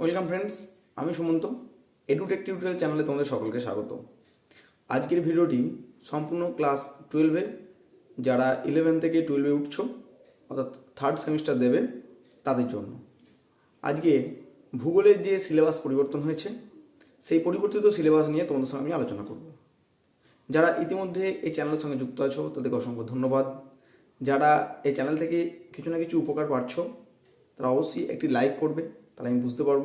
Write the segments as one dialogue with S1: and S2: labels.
S1: Welcome friends আমি Sumanta. Edtech tutorial চ্যানেলে তোমাদের সকলকে স্বাগত। আজকের ভিডিওটি সম্পূর্ণ ক্লাস টুয়েলভে যারা ইলেভেন থেকে টুয়েলভে উঠছো, অর্থাৎ থার্ড সেমিস্টার দেবে, তাদের জন্য। আজকে ভূগোলের যে সিলেবাস পরিবর্তন হয়েছে, সেই পরিবর্তিত সিলেবাস নিয়ে তোমাদের সঙ্গে আমি আলোচনা করব। যারা ইতিমধ্যে এই চ্যানেলের সঙ্গে যুক্ত আছো, তাদেরকে অসংখ্য ধন্যবাদ। যারা এই চ্যানেল থেকে কিছু না কিছু উপকার পাচ্ছ, তারা অবশ্যই একটি লাইক করবে। তাহলে আমি বুঝতে পারব।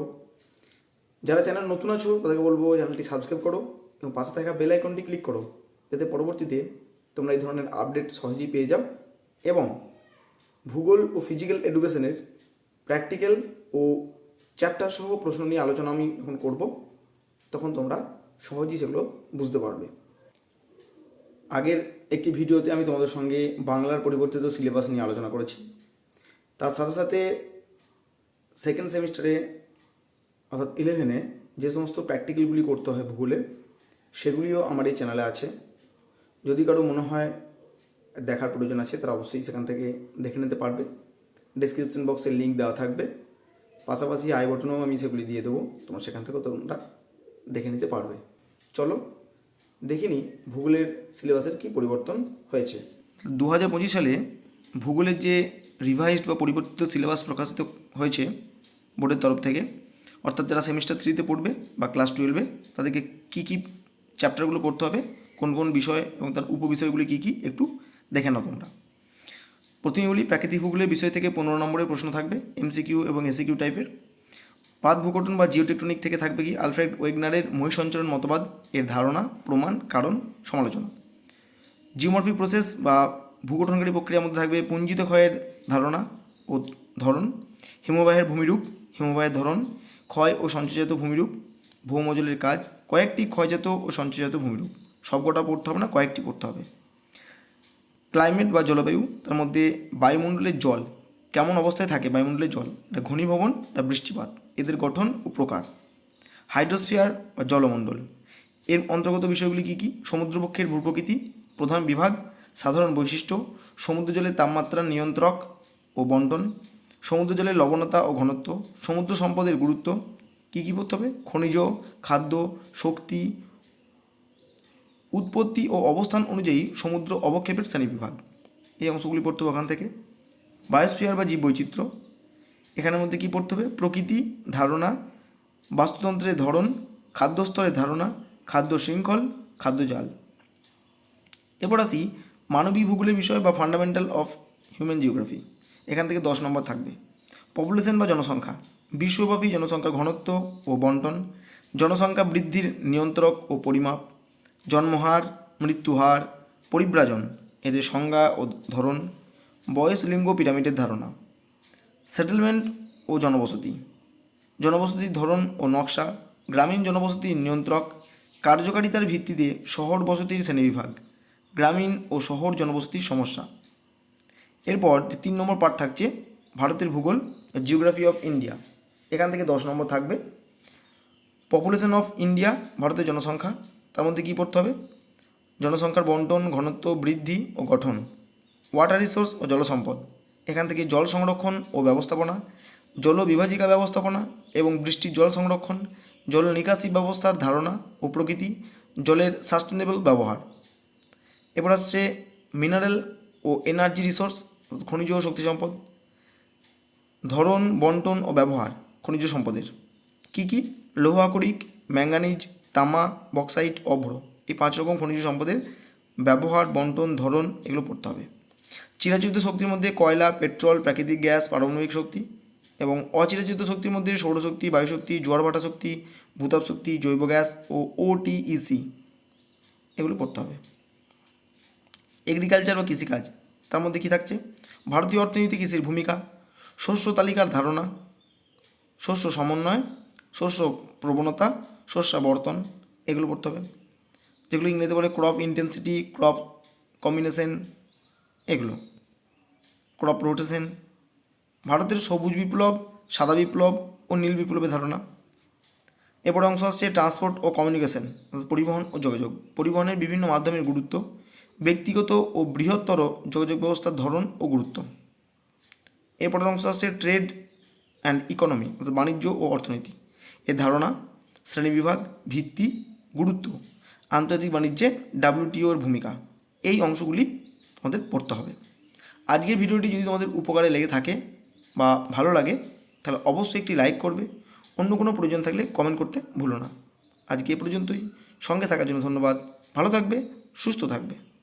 S1: যারা চ্যানেল নতুন আছো, তাদেরকে বলব চ্যানেলটি সাবস্ক্রাইব করো এবং পাশে থাকা বেল আইকনটি ক্লিক করো। যাতে পরবর্তীতে তোমরা এই ধরনের আপডেট সহজেই পেয়ে যাও এবং ভূগোল ও ফিজিক্যাল এডুকেশনের প্র্যাকটিক্যাল ও চ্যাপ্টার সহ প্রশ্ন নিয়ে আলোচনা আমি যখন করব। তখন তোমরা সহজেই সেগুলো বুঝতে পারবে। আগের একটি ভিডিওতে আমি তোমাদের সঙ্গে বাংলার পরিবর্তিত সিলেবাস নিয়ে আলোচনা করেছি। তার সাথে সাথে সেকেন্ড সেমিস্টারে অর্থাৎ ইলেভেনে যে সমস্ত প্র্যাকটিক্যালগুলি করতে হয় ভূগোলে, সেগুলিও আমার এই চ্যানেলে আছে। যদি কারও মনে হয় দেখার প্রয়োজন আছে, তারা অবশ্যই সেখান থেকে দেখে নিতে পারবে। ডিসক্রিপশন বক্সে লিঙ্ক দেওয়া থাকবে। পাশাপাশি আই বটনেও আমি সেগুলি দিয়ে দেবো। তোমার সেখান থেকেও তোমরা দেখে নিতে পারবে। চলো দেখিনি ভূগোলের সিলেবাসের কি পরিবর্তন হয়েছে। দু হাজার পঁচিশ সালে ভূগোলের যে রিভাইজড বা পরিবর্তিত সিলেবাস প্রকাশিত হয়েছে বোর্ডের তরফ থেকে। অর্থাৎ যারা সেমিস্টার থ্রিতে পড়বে বা ক্লাস টুয়েলভে তাদেরকে কী কী চ্যাপ্টারগুলো পড়তে হবে, কোন কোন বিষয় এবং তার উপবিষয়গুলি কী কী একটু দেখে নাও তোমরা। প্রথমে বলি প্রাকৃতিক ভূগোলের বিষয় থেকে পনেরো নম্বরের প্রশ্ন থাকবে এমসিকিউ এবং এসিকিউ টাইপের পাত ভূগঠন বা জিওটেকটনিক থেকে থাকবে কি আলফ্রেড ওয়েগনারের মহিসঞ্চরণ মতবাদ এর ধারণা, প্রমাণ, কারণ, সমালোচনা। জিওমরফিক প্রসেস বা ভূগঠনকারী প্রক্রিয়ার মধ্যে থাকবে পুঞ্জিত ক্ষয়ের ধারণা ও ধরন। হিমবাহের ভূমিরূপ, হিমবাহের ধরন, ক্ষয় ও সঞ্চয়জাত ভূমিরূপ, ভৌমজলের কাজ, কয়েকটি ক্ষয়জাত ও সঞ্চয়জাত ভূমিরূপ। সবকটা পড়তে হবে না, কয়েকটি পড়তে হবে। ক্লাইমেট বা জলবায়ু, তার মধ্যে বায়ুমণ্ডলের জল কেমন অবস্থায় থাকে? বায়ুমণ্ডলের জল, এটা ঘনীভবন এটা বৃষ্টিপাত, এদের গঠন ও প্রকার। হাইড্রোস্ফিয়ার বা জলমণ্ডল, এর অন্তর্গত বিষয়গুলি কী কী? সমুদ্রপক্ষের ভূপ্রকৃতি, প্রধান বিভাগ, সাধারণ বৈশিষ্ট্য সমুদ্র জলের তাপমাত্রা নিয়ন্ত্রক ও বন্টন সমুদ্র জলের লবণতা ও ঘনত্ব, সমুদ্র সম্পদের গুরুত্ব, কী কী পড়তে হবে? খনিজ, খাদ্য, শক্তি, উৎপত্তি ও অবস্থান অনুযায়ী সমুদ্র অবক্ষেপের শ্রেণীবিভাগ। এই অংশগুলি পড়তে হবে ওখান থেকে। বায়োস্ফিয়ার বা জীববৈচিত্র্য। এখানের মধ্যে কী পড়তে হবে? প্রকৃতি, ধারণা, বাস্তুতন্ত্রের ধরন, খাদ্যস্তরের ধারণা, খাদ্য শৃঙ্খল খাদ্যজাল এরপর আসি মানবিক ভূগোলের বিষয় বা ফান্ডামেন্টাল অফ হিউম্যান জিওগ্রাফি এখান থেকে দশ নম্বর থাকবে। পপুলেশন বা জনসংখ্যা। বিশ্বব্যাপী জনসংখ্যা ঘনত্ব ও বন্টন, জনসংখ্যা বৃদ্ধির নিয়ন্ত্রক ও পরিমাপ, জন্মহার, মৃত্যুহার, পরিব্রাজন, এদের সংজ্ঞা ও ধরন, বয়স, লিঙ্গ, পিরামিডের ধারণা সেটেলমেন্ট ও জনবসতি। জনবসতির ধরন ও নকশা, গ্রামীণ জনবসতির নিয়ন্ত্রক, কার্যকারিতার ভিত্তিতে শহর বসতির শ্রেণীবিভাগ, গ্রামীণ ও শহর জনবসতির সমস্যা। এরপর তিন নম্বর পার্ট থাকছে ভারতের ভূগোল জিওগ্রাফি অফ ইন্ডিয়া এখান থেকে দশ নম্বর থাকবে। পপুলেশন অফ ইন্ডিয়া ভারতের জনসংখ্যা, তার মধ্যে কী পড়তে হবে? জনসংখ্যার বন্টন, ঘনত্ব, বৃদ্ধি ও গঠন। ওয়াটার রিসোর্স ও জলসম্পদ। এখান থেকে জল সংরক্ষণ ও ব্যবস্থাপনা, জল বিভাজিকা ব্যবস্থাপনা এবং বৃষ্টির জল সংরক্ষণ, জল নিকাশি ব্যবস্থার ধারণা ও প্রকৃতি, জলের সাস্টেনেবল ব্যবহার। এরপর আসছে মিনারেল ও এনার্জি রিসোর্স খনিজ ও শক্তি সম্পদ, ধরন, বন্টন ও ব্যবহার খনিজ সম্পদের। কি কি? লৌহ আকরিক, ম্যাঙ্গানিজ, তামা, বক্সাইট, অভ্র। এই পাঁচ রকম খনিজ সম্পদের ব্যবহার, বন্টন, ধরন এগুলো পড়তে হবে। চিরাচরিত শক্তির মধ্যে কয়লা, পেট্রোল, প্রাকৃতিক গ্যাস, পারমাণবিক শক্তি এবং অচিরাচরিত শক্তির মধ্যে সৌরশক্তি, বায়ুশক্তি জোয়ার ভাটা শক্তি, ভূতাপ শক্তি, জৈব গ্যাস ও ওটিইসি এগুলো পড়তে হবে। এগ্রিকালচার বা কৃষিকাজ, তার মধ্যে কী থাকছে? ভারতীয় অর্থনীতি কৃষির ভূমিকা, শস্য তালিকার ধারণা, শস্য সমন্বয়, শস্য প্রবণতা, শস্যাবর্তন, এগুলো পড়তে হবে। যেগুলো ইংরেজিতে বলে ক্রপ ইন্টেন্সিটি ক্রপ কম্বিনেশন এগুলো। ক্রপ রোটেশন ভারতের সবুজ বিপ্লব, সাদা বিপ্লব ও নীল বিপ্লবের ধারণা। এরপরে অংশ আসছে ট্রান্সপোর্ট ও কমিউনিকেশন পরিবহন ও যোগাযোগ। পরিবহনের বিভিন্ন মাধ্যমের গুরুত্ব, ব্যক্তিগত ও বৃহত্তর যোগাযোগ ব্যবস্থার ধরন ও গুরুত্ব। এরপরের অংশ আসছে ট্রেড অ্যান্ড ইকোনমি অর্থাৎ বাণিজ্য ও অর্থনীতি। এর ধারণা শ্রেণীবিভাগ ভিত্তি, গুরুত্ব। আন্তর্জাতিক বাণিজ্যে ডাব্লিউটিওর ভূমিকা, এই অংশগুলি তোমাদের পড়তে হবে। আজকের ভিডিওটি যদি তোমাদের উপকারে লেগে থাকে বা ভালো লাগে, তাহলে অবশ্যই একটি লাইক করবে অন্য কোনো প্রয়োজন থাকলে কমেন্ট করতে ভুলো না। আজকে এ পর্যন্তই। সঙ্গে থাকার জন্য ধন্যবাদ। ভালো থাকবে, সুস্থ থাকবে।